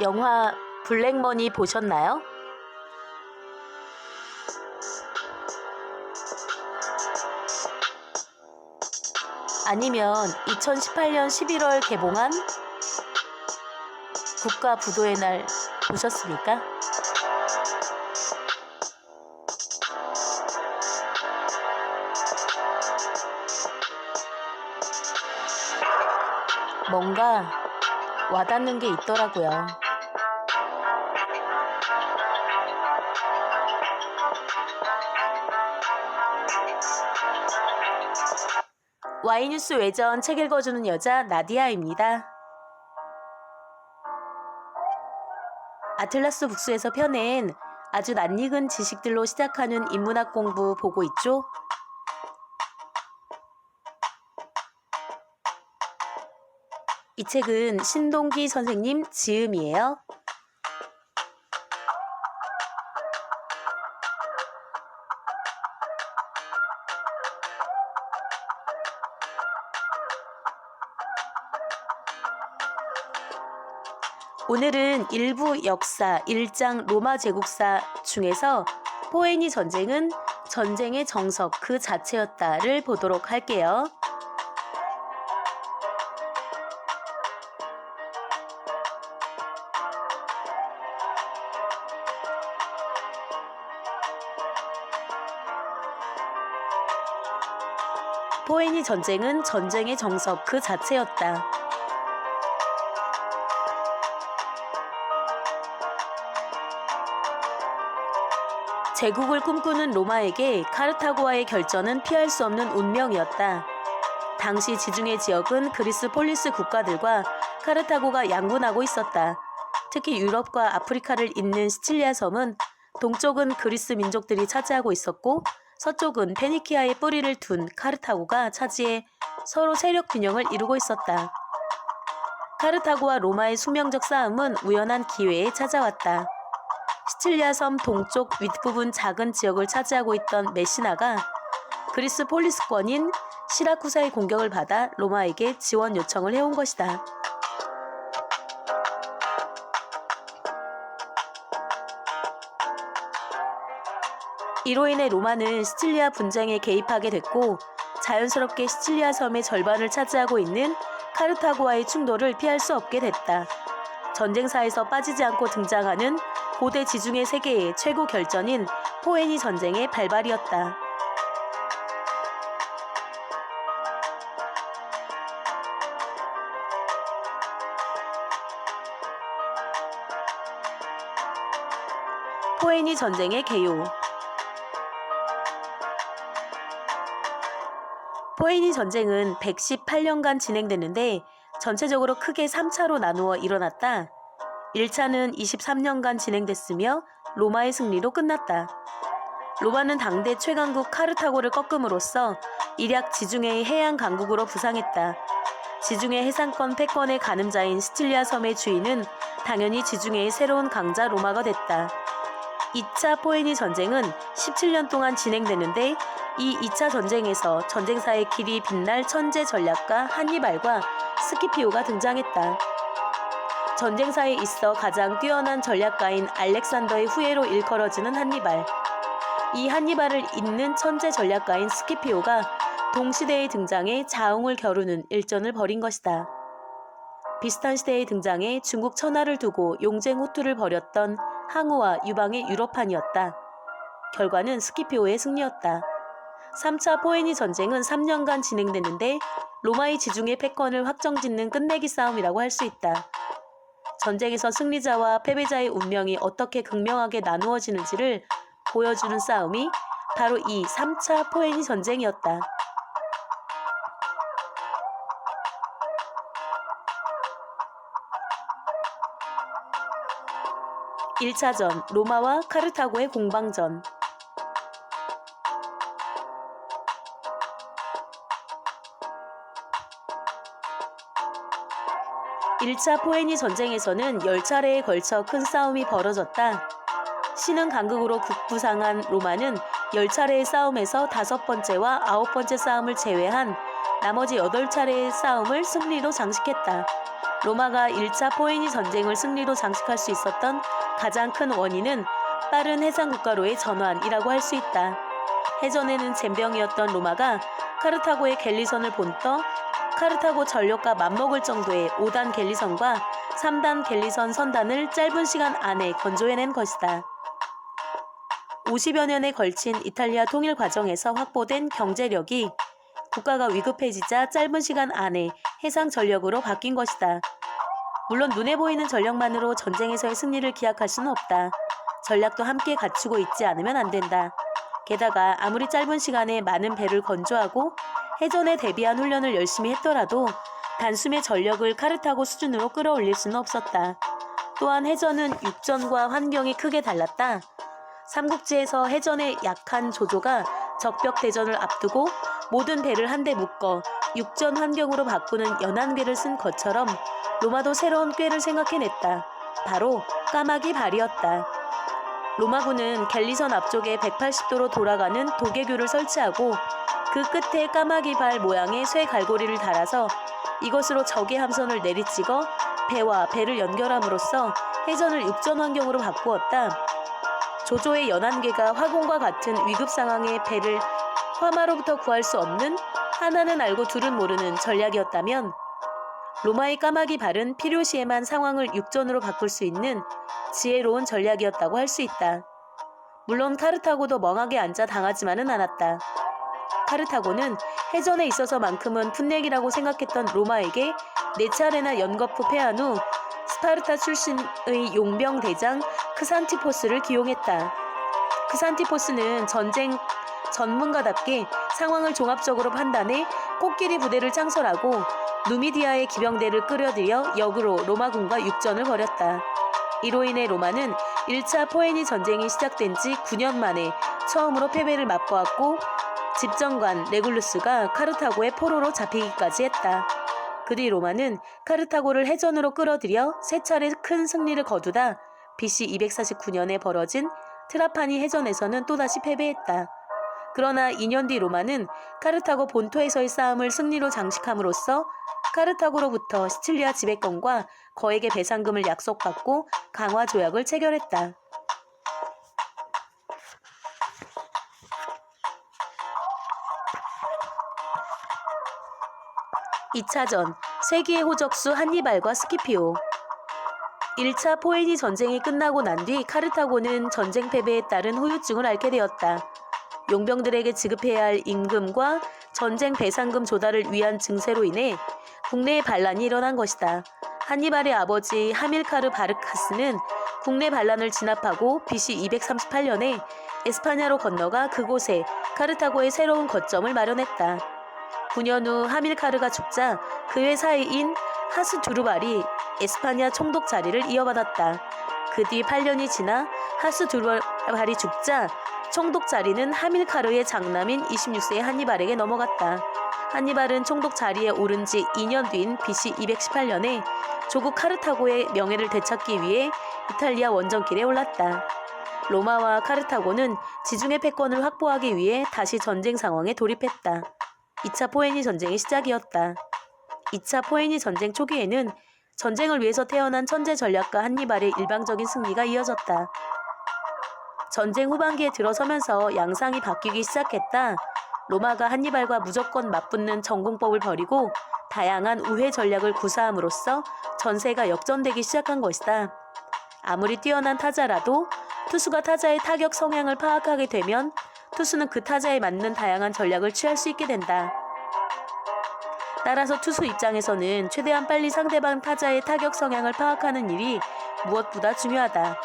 영화 블랙머니 보셨나요? 아니면 2018년 11월 개봉한 국가 부도의 날 보셨습니까? 뭔가 와닿는 게 있더라고요. 와이뉴스 외전 책 읽어주는 여자 나디아입니다. 아틀라스 북스에서 펴낸 아주 낯익은 지식들로 시작하는 인문학 공부 보고 있죠? 이 책은 신동기 선생님 지음이에요. 오늘은 일부 역사 1장 로마 제국사 중에서 포에니 전쟁은 전쟁의 정석 그 자체였다를 보도록 할게요. 포에니 전쟁은 전쟁의 정석 그 자체였다. 제국을 꿈꾸는 로마에게 카르타고와의 결전은 피할 수 없는 운명이었다. 당시 지중해 지역은 그리스 폴리스 국가들과 카르타고가 양분하고 있었다. 특히 유럽과 아프리카를 잇는 시칠리아 섬은 동쪽은 그리스 민족들이 차지하고 있었고 서쪽은 페니키아의 뿌리를 둔 카르타고가 차지해 서로 세력 균형을 이루고 있었다. 카르타고와 로마의 수명적 싸움은 우연한 기회에 찾아왔다. 시칠리아 섬 동쪽 윗부분 작은 지역을 차지하고 있던 메시나가 그리스 폴리스권인 시라쿠사의 공격을 받아 로마에게 지원 요청을 해온 것이다. 이로 인해 로마는 시칠리아 분쟁에 개입하게 됐고 자연스럽게 시칠리아 섬의 절반을 차지하고 있는 카르타고와의 충돌을 피할 수 없게 됐다. 전쟁사에서 빠지지 않고 등장하는 고대 지중해 세계의 최고 결전인 포에니 전쟁의 발발이었다. 포에니 전쟁의 개요. 포에니 전쟁은 118년간 진행됐는데 전체적으로 크게 3차로 나누어 일어났다. 1차는 23년간 진행됐으며 로마의 승리로 끝났다. 로마는 당대 최강국 카르타고를 꺾음으로써 일약 지중해의 해양 강국으로 부상했다. 지중해 해상권 패권의 가늠자인 시칠리아 섬의 주인은 당연히 지중해의 새로운 강자 로마가 됐다. 2차 포에니 전쟁은 17년 동안 진행됐는데 이 2차 전쟁에서 전쟁사의 길이 빛날 천재 전략가 한니발과 스키피오가 등장했다. 전쟁사에 있어 가장 뛰어난 전략가인 알렉산더의 후예로 일컬어지는 한니발. 이 한니발을 잇는 천재 전략가인 스키피오가 동시대에 등장해 자웅을 겨루는 일전을 벌인 것이다. 비슷한 시대에 등장해 중국 천하를 두고 용쟁 호투를 벌였던 항우와 유방의 유럽판이었다. 결과는 스키피오의 승리였다. 3차 포에니 전쟁은 3년간 진행됐는데 로마의 지중해 패권을 확정짓는 끝내기 싸움이라고 할 수 있다. 전쟁에서 승리자와 패배자의 운명이 어떻게 극명하게 나누어지는지를 보여주는 싸움이 바로 이 3차 포에니 전쟁이었다. 1차전 로마와 카르타고의 공방전 1차 포에니 전쟁에서는 10차례에 걸쳐 큰 싸움이 벌어졌다. 신흥 강국으로 국부상한 로마는 10차례의 싸움에서 다섯 번째와 아홉 번째 싸움을 제외한 나머지 8차례의 싸움을 승리로 장식했다. 로마가 1차 포에니 전쟁을 승리로 장식할 수 있었던 가장 큰 원인은 빠른 해상 국가로의 전환이라고 할 수 있다. 해전에는 젬병이었던 로마가 카르타고의 갤리선을 본떠 카르타고 전력과 맞먹을 정도의 5단 갤리선과 3단 갤리선 선단을 짧은 시간 안에 건조해낸 것이다. 50여 년에 걸친 이탈리아 통일 과정에서 확보된 경제력이 국가가 위급해지자 짧은 시간 안에 해상 전력으로 바뀐 것이다. 물론 눈에 보이는 전력만으로 전쟁에서의 승리를 기약할 수는 없다. 전략도 함께 갖추고 있지 않으면 안 된다. 게다가 아무리 짧은 시간에 많은 배를 건조하고 해전에 대비한 훈련을 열심히 했더라도 단숨에 전력을 카르타고 수준으로 끌어올릴 수는 없었다. 또한 해전은 육전과 환경이 크게 달랐다. 삼국지에서 해전의 약한 조조가 적벽 대전을 앞두고 모든 배를 한데 묶어 육전 환경으로 바꾸는 연안궤를 쓴 것처럼 로마도 새로운 꾀를 생각해냈다. 바로 까마귀 발이었다. 로마군은 갤리선 앞쪽에 180도로 돌아가는 도개교를 설치하고 그 끝에 까마귀 발 모양의 쇠 갈고리를 달아서 이것으로 적의 함선을 내리찍어 배와 배를 연결함으로써 해전을 육전 환경으로 바꾸었다. 조조의 연안궤가 화공과 같은 위급 상황에 배를 화마로부터 구할 수 없는 하나는 알고 둘은 모르는 전략이었다면 로마의 까마귀 발은 필요시에만 상황을 육전으로 바꿀 수 있는 지혜로운 전략이었다고 할 수 있다. 물론 카르타고도 멍하게 앉아 당하지만은 않았다. 카르타고는 해전에 있어서만큼은 풋내기라고 생각했던 로마에게 네 차례나 연거푸 패한 후 스파르타 출신의 용병 대장 크산티포스를 기용했다. 크산티포스는 전쟁 전문가답게 상황을 종합적으로 판단해 코끼리 부대를 창설하고 누미디아의 기병대를 끌어들여 역으로 로마군과 육전을 벌였다. 이로 인해 로마는 1차 포에니 전쟁이 시작된 지 9년 만에 처음으로 패배를 맛보았고 집정관 레굴루스가 카르타고의 포로로 잡히기까지 했다. 그 뒤 로마는 카르타고를 해전으로 끌어들여 세 차례 큰 승리를 거두다 BC 249년에 벌어진 트라파니 해전에서는 또다시 패배했다. 그러나 2년 뒤 로마는 카르타고 본토에서의 싸움을 승리로 장식함으로써 카르타고로부터 시칠리아 지배권과 거액의 배상금을 약속받고 강화 조약을 체결했다. 이차전 세기의 호적수 한니발과 스키피오 1차 포에니 전쟁이 끝나고 난 뒤 카르타고는 전쟁 패배에 따른 후유증을 앓게 되었다. 용병들에게 지급해야 할 임금과 전쟁 배상금 조달을 위한 증세로 인해 국내에 반란이 일어난 것이다. 한니발의 아버지 하밀카르 바르카스는 국내 반란을 진압하고 BC 238년에 에스파냐로 건너가 그곳에 카르타고의 새로운 거점을 마련했다. 9년 후 하밀카르가 죽자 그의 사이인 하스두르발이 에스파냐 총독 자리를 이어받았다. 그 뒤 8년이 지나 하스두르발이 죽자 총독 자리는 하밀카르의 장남인 26세의 한니발에게 넘어갔다. 한니발은 총독 자리에 오른 지 2년 뒤인 BC 218년에 조국 카르타고의 명예를 되찾기 위해 이탈리아 원정길에 올랐다. 로마와 카르타고는 지중해 패권을 확보하기 위해 다시 전쟁 상황에 돌입했다. 2차 포에니 전쟁의 시작이었다. 2차 포에니 전쟁 초기에는 전쟁을 위해서 태어난 천재 전략가 한니발의 일방적인 승리가 이어졌다. 전쟁 후반기에 들어서면서 양상이 바뀌기 시작했다. 로마가 한니발과 무조건 맞붙는 전공법을 벌이고 다양한 우회 전략을 구사함으로써 전세가 역전되기 시작한 것이다. 아무리 뛰어난 타자라도 투수가 타자의 타격 성향을 파악하게 되면 투수는 그 타자에 맞는 다양한 전략을 취할 수 있게 된다. 따라서 투수 입장에서는 최대한 빨리 상대방 타자의 타격 성향을 파악하는 일이 무엇보다 중요하다.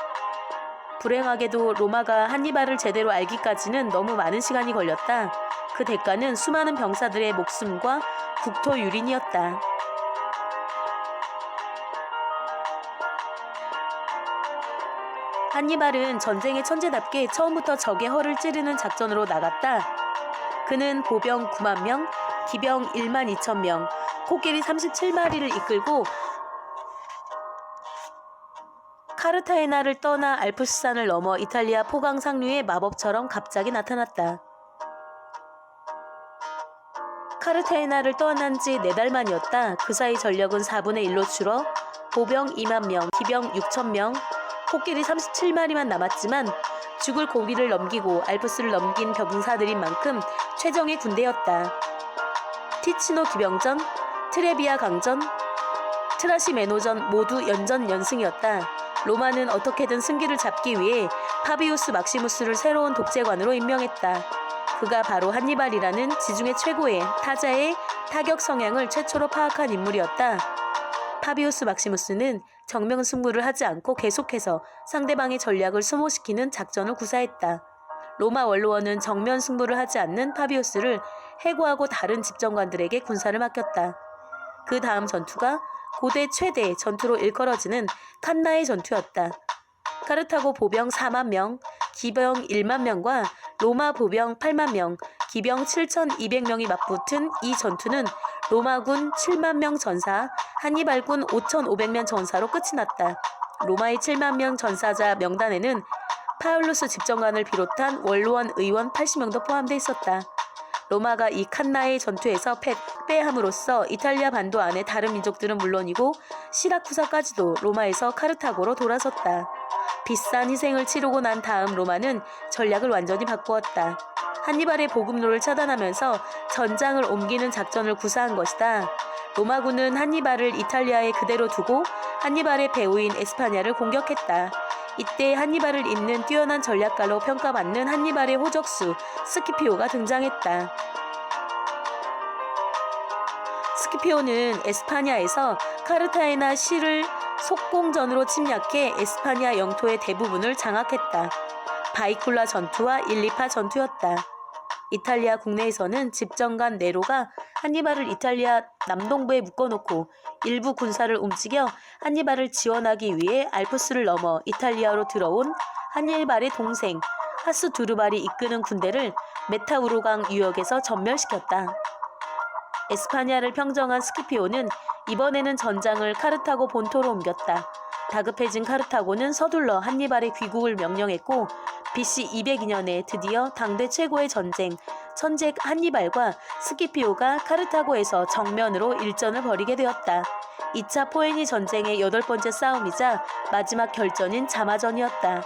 불행하게도 로마가 한니발을 제대로 알기까지는 너무 많은 시간이 걸렸다. 그 대가는 수많은 병사들의 목숨과 국토 유린이었다. 한니발은 전쟁의 천재답게 처음부터 적의 허를 찌르는 작전으로 나갔다. 그는 보병 9만 명, 기병 1만 2천 명, 코끼리 37마리를 이끌고 카르타헤나를 떠나 알프스산을 넘어 이탈리아 포강 상류에 마법처럼 갑자기 나타났다. 카르타헤나를 떠난 지 네 달 만이었다. 그 사이 전력은 4분의 1로 줄어 보병 2만 명, 기병 6천 명, 코끼리 37마리만 남았지만 죽을 고비를 넘기고 알프스를 넘긴 병사들인 만큼 최정의 군대였다. 티치노 기병전, 트레비아 강전, 트라시메노전 모두 연전 연승이었다. 로마는 어떻게든 승기를 잡기 위해 파비우스 막시무스를 새로운 독재관으로 임명했다. 그가 바로 한니발이라는 지중해 최고의 타자의 타격 성향을 최초로 파악한 인물이었다. 파비우스 막시무스는 정면 승부를 하지 않고 계속해서 상대방의 전략을 소모시키는 작전을 구사했다. 로마 원로원은 정면 승부를 하지 않는 파비우스를 해고하고 다른 집정관들에게 군사를 맡겼다. 그 다음 전투가 고대 최대 전투로 일컬어지는 칸나의 전투였다. 카르타고 보병 4만 명, 기병 1만 명과 로마 보병 8만 명, 기병 7,200명이 맞붙은 이 전투는 로마군 7만 명 전사, 한니발군 5,500명 전사로 끝이 났다. 로마의 7만 명 전사자 명단에는 파울루스 집정관을 비롯한 원로원 의원 80명도 포함돼 있었다. 로마가 이 칸나의 전투에서 패배함으로써 이탈리아 반도 안의 다른 민족들은 물론이고 시라쿠사까지도 로마에서 카르타고로 돌아섰다. 비싼 희생을 치르고 난 다음 로마는 전략을 완전히 바꾸었다. 한니발의 보급로를 차단하면서 전장을 옮기는 작전을 구사한 것이다. 로마군은 한니발을 이탈리아에 그대로 두고 한니발의 배후인 에스파냐를 공격했다. 이때 한니발을 잇는 뛰어난 전략가로 평가받는 한니발의 호적수 스키피오가 등장했다. 스키피오는 에스파냐에서 카르타헤나 시를 속공전으로 침략해 에스파냐 영토의 대부분을 장악했다. 바이콜라 전투와 일리파 전투였다. 이탈리아 국내에서는 집정관 네로가 한니발을 이탈리아 남동부에 묶어놓고 일부 군사를 움직여 한니발을 지원하기 위해 알프스를 넘어 이탈리아로 들어온 한니발의 동생 하스 두르발이 이끄는 군대를 메타우루강 유역에서 전멸시켰다. 에스파냐를 평정한 스키피오는 이번에는 전장을 카르타고 본토로 옮겼다. 다급해진 카르타고는 서둘러 한니발의 귀국을 명령했고 BC 202년에 드디어 당대 최고의 전쟁 천재 한니발과 스키피오가 카르타고에서 정면으로 일전을 벌이게 되었다. 2차 포에니 전쟁의 여덟 번째 싸움이자 마지막 결전인 자마전이었다.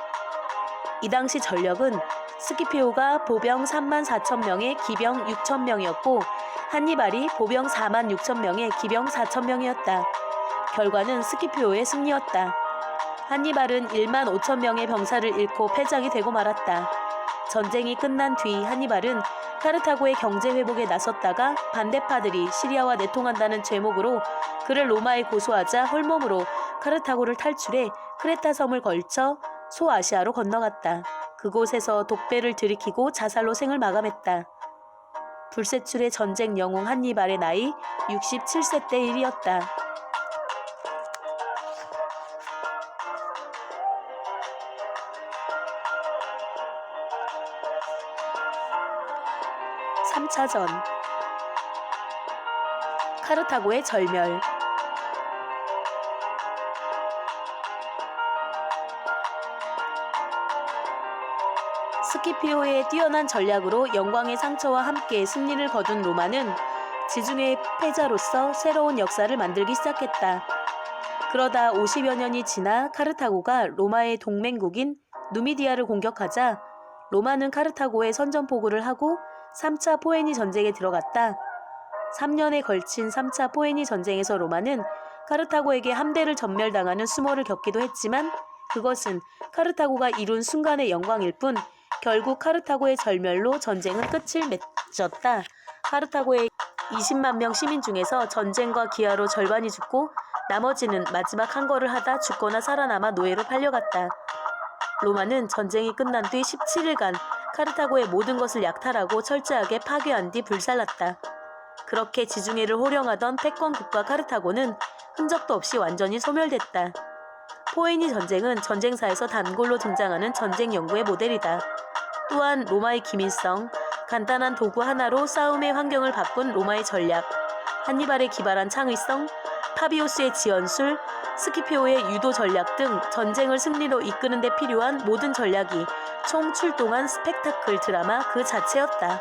이 당시 전력은 스키피오가 보병 3만 4천 명에 기병 6천 명이었고 한니발이 보병 4만 6천 명에 기병 4천 명이었다. 결과는 스키피오의 승리였다. 한니발은 1만 5천 명의 병사를 잃고 패장이 되고 말았다. 전쟁이 끝난 뒤 한니발은 카르타고의 경제 회복에 나섰다가 반대파들이 시리아와 내통한다는 제목으로 그를 로마에 고소하자 홀몸으로 카르타고를 탈출해 크레타 섬을 걸쳐 소아시아로 건너갔다. 그곳에서 독배를 들이키고 자살로 생을 마감했다. 불세출의 전쟁 영웅 한니발의 나이 67세 때 일이었다. 삼차전 카르타고의 절멸 스키피오의 뛰어난 전략으로 영광의 상처와 함께 승리를 거둔 로마는 지중해 패자로서 새로운 역사를 만들기 시작했다. 그러다 50여 년이 지나 카르타고가 로마의 동맹국인 누미디아를 공격하자 로마는 카르타고에 선전포고를 하고 3차 포에니 전쟁에 들어갔다. 3년에 걸친 3차 포에니 전쟁에서 로마는 카르타고에게 함대를 전멸당하는 수모를 겪기도 했지만 그것은 카르타고가 이룬 순간의 영광일 뿐 결국 카르타고의 절멸로 전쟁은 끝을 맺었다. 카르타고의 20만 명 시민 중에서 전쟁과 기아로 절반이 죽고 나머지는 마지막 한 걸을 하다 죽거나 살아남아 노예로 팔려갔다. 로마는 전쟁이 끝난 뒤 17일간 카르타고의 모든 것을 약탈하고 철저하게 파괴한 뒤 불살랐다. 그렇게 지중해를 호령하던 패권 국가 카르타고는 흔적도 없이 완전히 소멸됐다. 포에니 전쟁은 전쟁사에서 단골로 등장하는 전쟁 연구의 모델이다. 또한 로마의 기민성, 간단한 도구 하나로 싸움의 환경을 바꾼 로마의 전략, 한니발의 기발한 창의성, 파비오스의 지연술, 스키페오의 유도 전략 등 전쟁을 승리로 이끄는 데 필요한 모든 전략이 총 출동한 스펙타클 드라마 그 자체였다.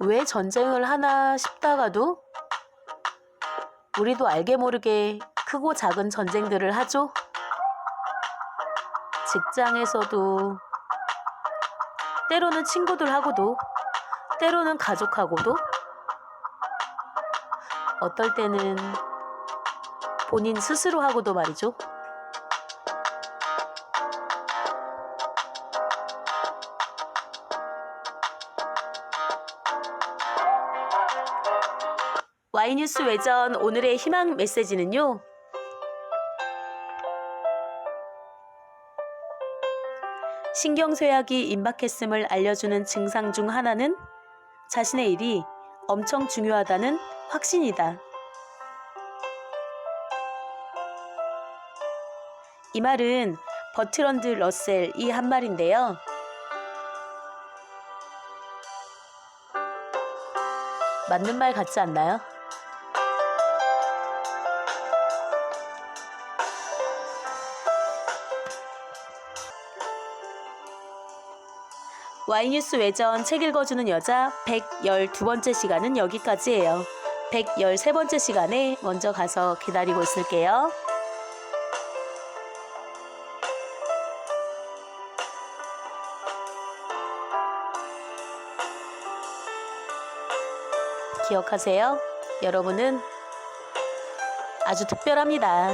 왜 전쟁을 하나 싶다가도 우리도 알게 모르게 크고 작은 전쟁들을 하죠. 직장에서도 때로는 친구들하고도 때로는 가족하고도 어떨 때는 본인 스스로 하고도 말이죠. 와이뉴스 외전 오늘의 희망 메시지는요. 신경쇠약이 임박했음을 알려주는 증상 중 하나는 자신의 일이 엄청 중요하다는 확신이다. 이 말은 버트런드 러셀 이 한 말인데요. 맞는 말 같지 않나요? 와이뉴스 외전 책 읽어주는 여자 112번째 시간은 여기까지예요. 113번째 시간에 먼저 가서 기다리고 있을게요. 기억하세요. 여러분은 아주 특별합니다.